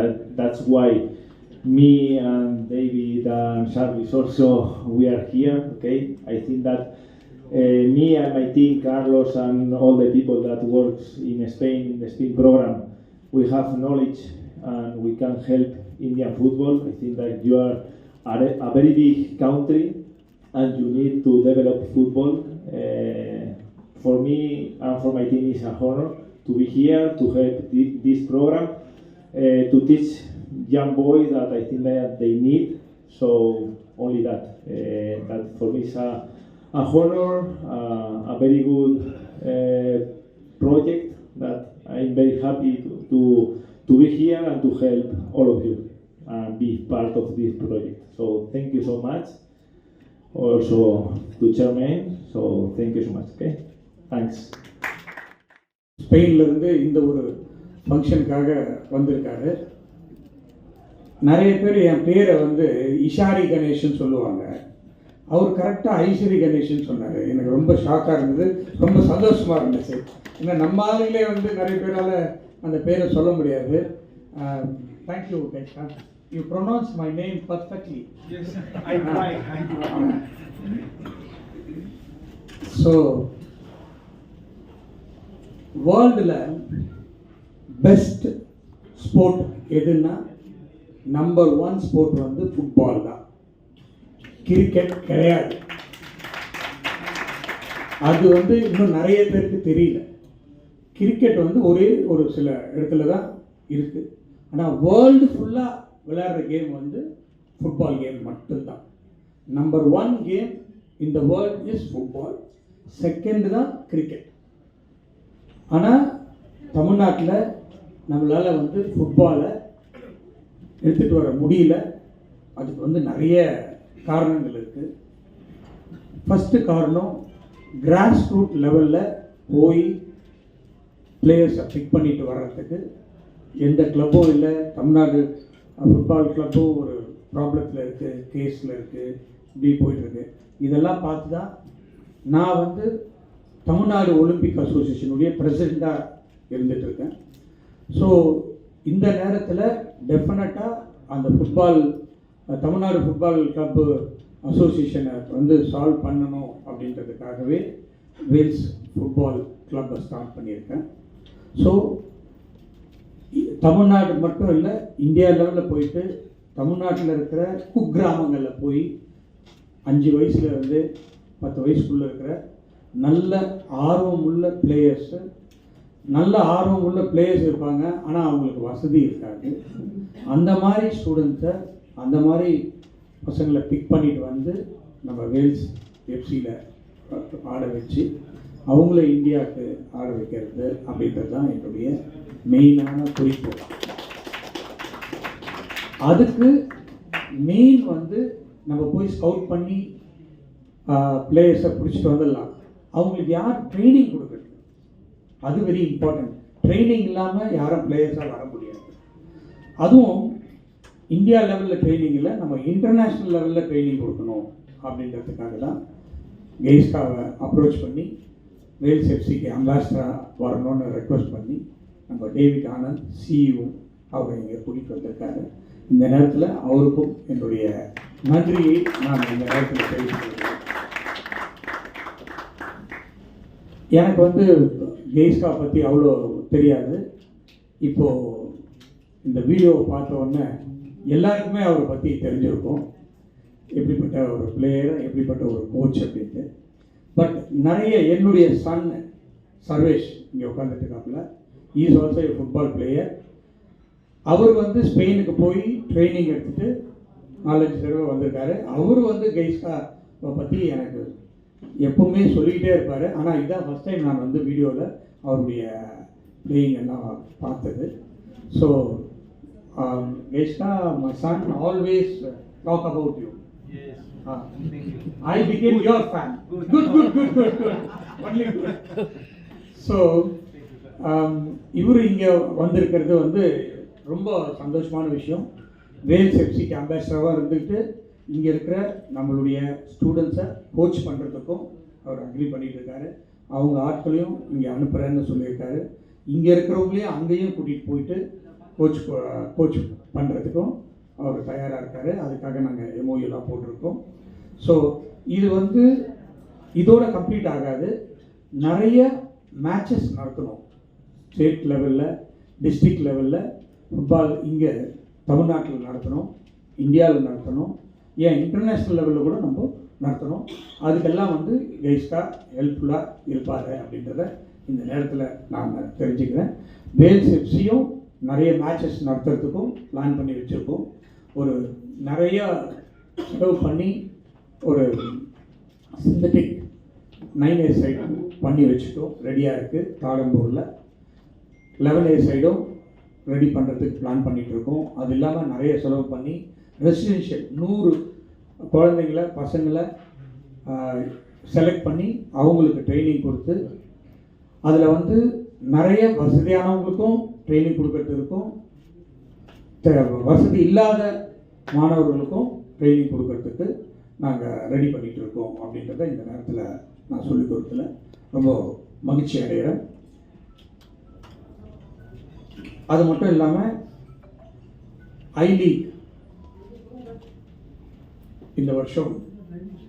That, that's why me and David and Charles also we are here. Okay, I think that uh, me and my team, Carlos, and all the people that works in Spain in the Spain program, we have knowledge and we can help Indian football. I think that you are, a very big country and you need to develop football. Uh, for me and for my team, it's an honor to be here to help this program to teach young boys that I think that they need. So only that. Uh, that for me is a, a honor, uh, a very good uh, project that I'm very happy to, to to be here and to help all of you and be part of this project. So thank you so much. Also to chairman. So thank you so much. Okay. Thanks. ஸ்பெயின்ல இருந்து இந்த ஒரு ஃபங்க்ஷனுக்காக வந்திருக்காரு. நிறைய பேர் என் பேரை வந்து இஷாரி கணேஷ்னு சொல்லுவாங்க. அவர் கரெக்டாக ஐஸ்வரி கணேஷ்னு சொன்னார். எனக்கு ரொம்ப ஷாக்காக இருந்தது. ரொம்ப சந்தோஷமாக இருந்துச்சு. ஏன்னா நம்ம ஆளுங்களே வந்து நிறைய பேரால் அந்த பேரை சொல்ல முடியாது. Thank you கைஷா you pronounce my name perfectly. So வேர்ல்டில் பெஸ்ட் ஸ்போர்ட் எதுன்னா நம்பர் ஒன் ஸ்போர்ட் வந்து ஃபுட்பால் தான். கிரிக்கெட் கிடையாது. அது வந்து இன்னும் நிறைய பேருக்கு தெரியல. கிரிக்கெட் வந்து ஒரே ஒரு சில இடத்துல தான் இருக்குது ஆனால் வேர்ல்டு ஃபுல்லாக விளையாடுற கேம் வந்து ஃபுட்பால் கேம் மட்டும்தான். நம்பர் ஒன் கேம் இந்த வேர்ல்ட் இஸ் ஃபுட்பால் செகண்ட் தான் கிரிக்கெட் ஆனால் தமிழ்நாட்டில் நம்மளால் வந்து ஃபுட்பாலை எடுத்துகிட்டு வர முடியல. அதுக்கு வந்து நிறைய காரணங்கள் இருக்குது ஃபஸ்ட்டு காரணம் கிராஸ் ரூட் லெவலில் போய் பிளேயர்ஸை பிக் பண்ணிட்டு வர்றதுக்கு. எந்த கிளப்பும் இல்லை தமிழ்நாடு ஃபுட்பால் கிளப்பும் ஒரு ப்ராப்ளத்தில் இருக்குது கேஸில் இருக்குது இப்படி போயிட்டுருக்கு இதெல்லாம் பார்த்து தான் நான் வந்து தமிழ்நாடு ஒலிம்பிக் அசோசியேஷனுடைய பிரசிடெண்ட்டாக இருந்துகிட்ருக்கேன் ஸோ இந்த நேரத்தில் டெஃபினட்டாக அந்த ஃபுட்பால் தமிழ்நாடு ஃபுட்பால் கிளப்பு அசோசியேஷனை வந்து சால்வ் பண்ணணும் அப்படின்றதுக்காகவே வேல்ஸ் ஃபுட்பால் கிளப்பை ஸ்டார்ட் பண்ணியிருக்கேன். ஸோ தமிழ்நாடு மட்டும் இல்லை இந்தியா லெவலில் போயிட்டு தமிழ்நாட்டில் இருக்கிற குக்கிராமங்களில் போய் அஞ்சு வயசுலேருந்து பத்து வயசுக்குள்ளே இருக்கிற நல்ல ஆர்வமுள்ள பிளேயர்ஸை பிளேயர்ஸு நல்ல ஆர்வம் உள்ள பிளேயர்ஸ் இருப்பாங்க. ஆனால் அவங்களுக்கு வசதி இருக்காது. அந்த மாதிரி ஸ்டூடெண்ட்ஸை அந்த மாதிரி பசங்களை பிக் பண்ணிட்டு வந்து நம்ம வேல்ஸ் எஃப்சியில் ஆட வச்சு அவங்கள இந்தியாவுக்கு ஆட வைக்கிறது அப்படின்றது தான் என்னுடைய மெயினான குறிக்கோள். அதுக்கு மெயின் வந்து நம்ம போய் ஸ்கவுட் பண்ணி பிளேயர்ஸை பிடிச்சிட்டு வந்துடலாம். அவங்களுக்கு யார் ட்ரைனிங் கொடுக்குறது அது வெரி இம்பார்ட்டன்ட் ட்ரைனிங் இல்லாமல் யாரும் பிளேயர்ஸாக வர முடியாது. அதுவும் இந்தியா லெவலில் ட்ரைனிங் இல்லை நம்ம இன்டர்நேஷ்னல் லெவலில் ட்ரைனிங் கொடுக்கணும் அப்படின்றதுக்காக தான் கெய்ஸ்டாவை அப்ரோச் பண்ணி வேல்ஸ் எஃப்சிக்கு அம்பாசிடராக வரணும்னு ரெக்வஸ்ட் பண்ணி நம்ம டேவிட் ஆனந்த் சிஇஓ அவரை இங்கே கூட்டிகிட்டு வந்திருக்காரு. இந்த நேரத்தில் அவருக்கும் என்னுடைய நன்றியை நான் இந்த நேரத்தில் தெரிவித்துக்கிறேன் எனக்கு வந்து கெய்ஸ்கா பற்றி அவ்வளோ தெரியாது. இப்போது இந்த வீடியோவை பார்த்த உடனே எல்லாருக்குமே அவரை பற்றி தெரிஞ்சிருக்கும். எப்படிப்பட்ட ஒரு பிளேயர் எப்படிப்பட்ட ஒரு கோச் அப்படின்ட்டு. பட் நிறைய என்னுடைய சன் சர்வேஷ் இங்கே உட்காந்துட்டு இருக்காப்புல. Is also a football player அவர் வந்து ஸ்பெயினுக்கு போய் ட்ரைனிங் எடுத்துகிட்டு நாலஞ்சு தடவை வந்திருக்காரு. அவர் வந்து கெய்ஸ்கா பற்றி எனக்கு எப்பவுமே சொல்லிக்கிட்டே இருப்பார் ஆனால் இதுதான் ஃபஸ்ட் டைம் நான் வந்து வீடியோவில் அவருடைய பிளேயிங் எல்லாம் பார்த்தது so கெய்ஸ்கா my son always talk about you. Good. Good, good, good, good, good. Only good. So, um, இவர் இங்கே வந்திருக்கிறது வந்து ரொம்ப சந்தோஷமான விஷயம் வேல்ஸ் எஃப்சிக்கு அம்பாசிடராக இருந்துட்டு இங்கே இருக்கிற நம்மளுடைய ஸ்டூடெண்ட்ஸை கோச் பண்ணுறதுக்கும் அவர் அக்ரி பண்ணிட்டு இருக்காரு அவங்க ஆட்களையும் இங்கே அனுப்புகிறேன்னு சொல்லியிருக்காரு. இங்கே இருக்கிறவங்களையும் அங்கேயும் கூட்டிகிட்டு போயிட்டு கோச் கோச் பண்ணுறதுக்கும் அவர் தயாராக இருக்கார். அதுக்காக நாங்கள் எம்ஓயூலாம் போட்டிருக்கோம். ஸோ இது வந்து இதோட கம்ப்ளீட் ஆகாது. நிறைய மேட்சஸ் நடத்தணும். ஸ்டேட் லெவலில் டிஸ்ட்ரிக்ட் லெவலில் ஃபுட்பால் இங்கே தமிழ்நாட்டில் நடத்தணும். இந்தியாவில் நடத்தணும். ஏன் இன்டர்நேஷ்னல் லெவலில் கூட நம்ம நடத்தணும். அதுக்கெல்லாம் வந்து கெய்ஸ்டாக ஹெல்ப்ஃபுல்லாக இருப்பார் அப்படின்றத இந்த நேரத்தில் நான் தெரிஞ்சுக்கிறேன். வேல்ஸ் எஃப்சியும் நிறைய மேட்சஸ் நடத்துறதுக்கும் பிளான் பண்ணி வச்சுருக்கோம். ஒரு நிறைய செலவு பண்ணி ஒரு சிந்தட்டிக் நைன் ஏ சைடும் பண்ணி வச்சுட்டோம். ரெடியாக இருக்குது தாழம்பூரில் லெவன் ஏ சைடும் ரெடி பண்ணுறதுக்கு பிளான் பண்ணிகிட்ருக்கோம் அது இல்லாமல் நிறைய செலவு பண்ணி ரெசிடென்ஷியல் நூறு குழந்தைங்கள பசங்களை செலக்ட் பண்ணி அவங்களுக்கு ட்ரைனிங் கொடுத்து அதில் வந்து நிறைய வசதியானவங்களுக்கும் ட்ரைனிங் கொடுக்கறதுக்கும் இருக்கும் வசதி இல்லாத மாணவர்களுக்கும் ட்ரைனிங் கொடுக்கறதுக்கு நாங்கள் ரெடி பண்ணிகிட்டு இருக்கோம் அப்படின்றத இந்த நேரத்தில் நான் சொல்லிக் கொடுத்துல ரொம்ப மகிழ்ச்சி அடைகிறேன். அது மட்டும் இல்லாமல் ஐ லீக் இந்த வருஷம்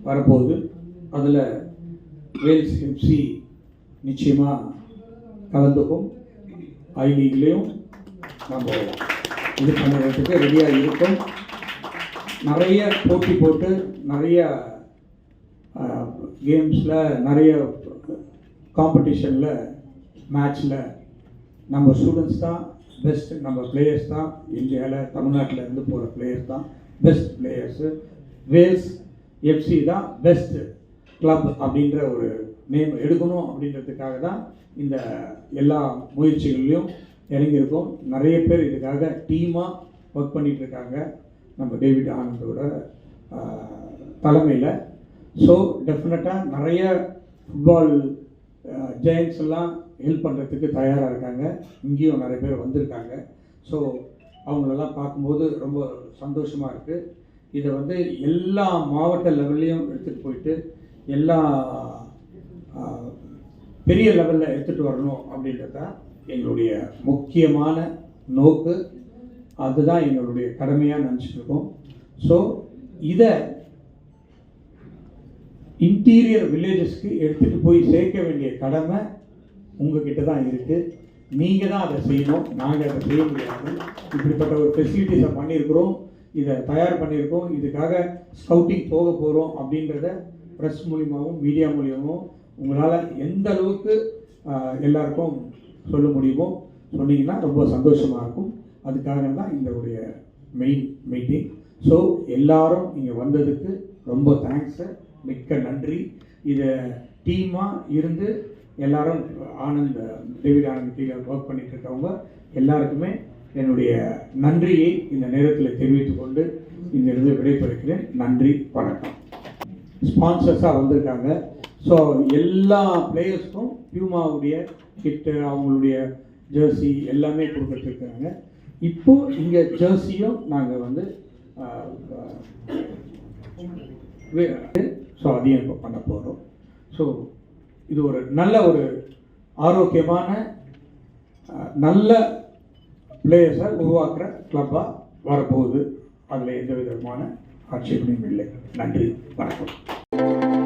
வரப்போகுது. அதில் வேல்ஸ் எஃப்சி நிச்சயமாக கலந்துக்கும். ஐ லீக்லேயும் நம்ம இது பண்ணுறதுக்கு ரெடியாக இருக்கும். நிறைய போட்டி போட்டு நிறைய கேம்ஸில் நிறைய காம்படிஷனில் மேட்ச்சில் நம்ம ஸ்டூடெண்ட்ஸ் தான் பெஸ்ட் நம்ம பிளேயர்ஸ் தான். இந்தியாவில் தமிழ்நாட்டில் இருந்து போகிற பிளேயர்ஸ் தான் பெஸ்ட் பிளேயர்ஸு வேல்ஸ் எஃப்சி தான் பெஸ்ட் கிளப் அப்படின்ற ஒரு நேம் எடுக்கணும் அப்படின்றதுக்காக தான் இந்த எல்லா முயற்சிகள்லையும் இறங்கியிருக்கோம். நிறைய பேர் இதுக்காக டீமாக ஒர்க் பண்ணிகிட்ருக்காங்க நம்ம டேவிட் ஆனந்தோட தலைமையில். ஸோ டெஃபினட்டாக நிறைய ஃபுட்பால் ஜெயின்ஸ் எல்லாம் ஹெல்ப் பண்ணுறதுக்கு தயாராக இருக்காங்க. இங்கேயும் நிறைய பேர் வந்திருக்காங்க. ஸோ அவங்களெல்லாம் பார்க்கும்போது ரொம்ப சந்தோஷமாக இருக்குது இதை வந்து எல்லா மாவட்ட லெவல்லையும் எடுத்துகிட்டு போயிட்டு எல்லா பெரிய லெவலில் எடுத்துகிட்டு வரணும் அப்படின்றது தான் எங்களுடைய முக்கியமான நோக்கு. அதுதான் எங்களுடைய கடமையாக நினச்சிட்ருக்கோம் ஸோ இதை இன்டீரியர் வில்லேஜஸ்க்கு எடுத்துகிட்டு போய் சேர்க்க வேண்டிய கடமை உங்ககிட்ட தான் இருக்குது நீங்கள் தான் அதை செய்யணும். நாங்கள் அதை செய்ய முடியாது. இப்படிப்பட்ட ஒரு ஃபெசிலிட்டிஸை பண்ணியிருக்கிறோம். இதை தயார் பண்ணியிருக்கோம். இதுக்காக ஸ்கவுட்டிங் போக போகிறோம் அப்படின்றத ப்ரெஸ் மூலியமாகவும் மீடியா மூலியமாகவும் உங்களால் எந்த அளவுக்கு எல்லாருக்கும் சொல்ல முடியுமோ சொன்னீங்கன்னா ரொம்ப சந்தோஷமாக இருக்கும். அதுக்காக தான் இந்த மெயின் மீட்டிங் ஸோ எல்லாரும் இங்கே வந்ததுக்கு ரொம்ப தேங்க்ஸு மிக்க நன்றி. இதை டீமாக இருந்து எல்லாரும் ஆனந்த் டேவிட் ஆனந்த் கீழே ஒர்க் பண்ணிட்டு இருக்கவங்க எல்லாருக்குமே என்னுடைய நன்றியை இந்த நேரத்தில் தெரிவித்துக் கொண்டு இங்கிருந்து இருந்து விடைபெறுகிறேன். நன்றி வணக்கம். ஸ்பான்சர்ஸாக வந்திருக்காங்க. ஸோ எல்லா பிளேயர்ஸ்க்கும் பியூமாவுடைய கிட்டு அவங்களுடைய ஜெர்சி எல்லாமே கொடுத்துட்ருக்காங்க. இப்போ இங்கே ஜெர்சியும் நாங்கள் வந்து ஸோ அதையும் இப்போ பண்ண போகிறோம் ஸோ இது ஒரு நல்ல ஒரு ஆரோக்கியமான நல்ல பிளேயர்ஸை உருவாக்குற கிளப்பாக வரப்போகுது. அதில் எந்த விதமான ஆட்சேபனையும் இல்லை. நன்றி. வணக்கம்.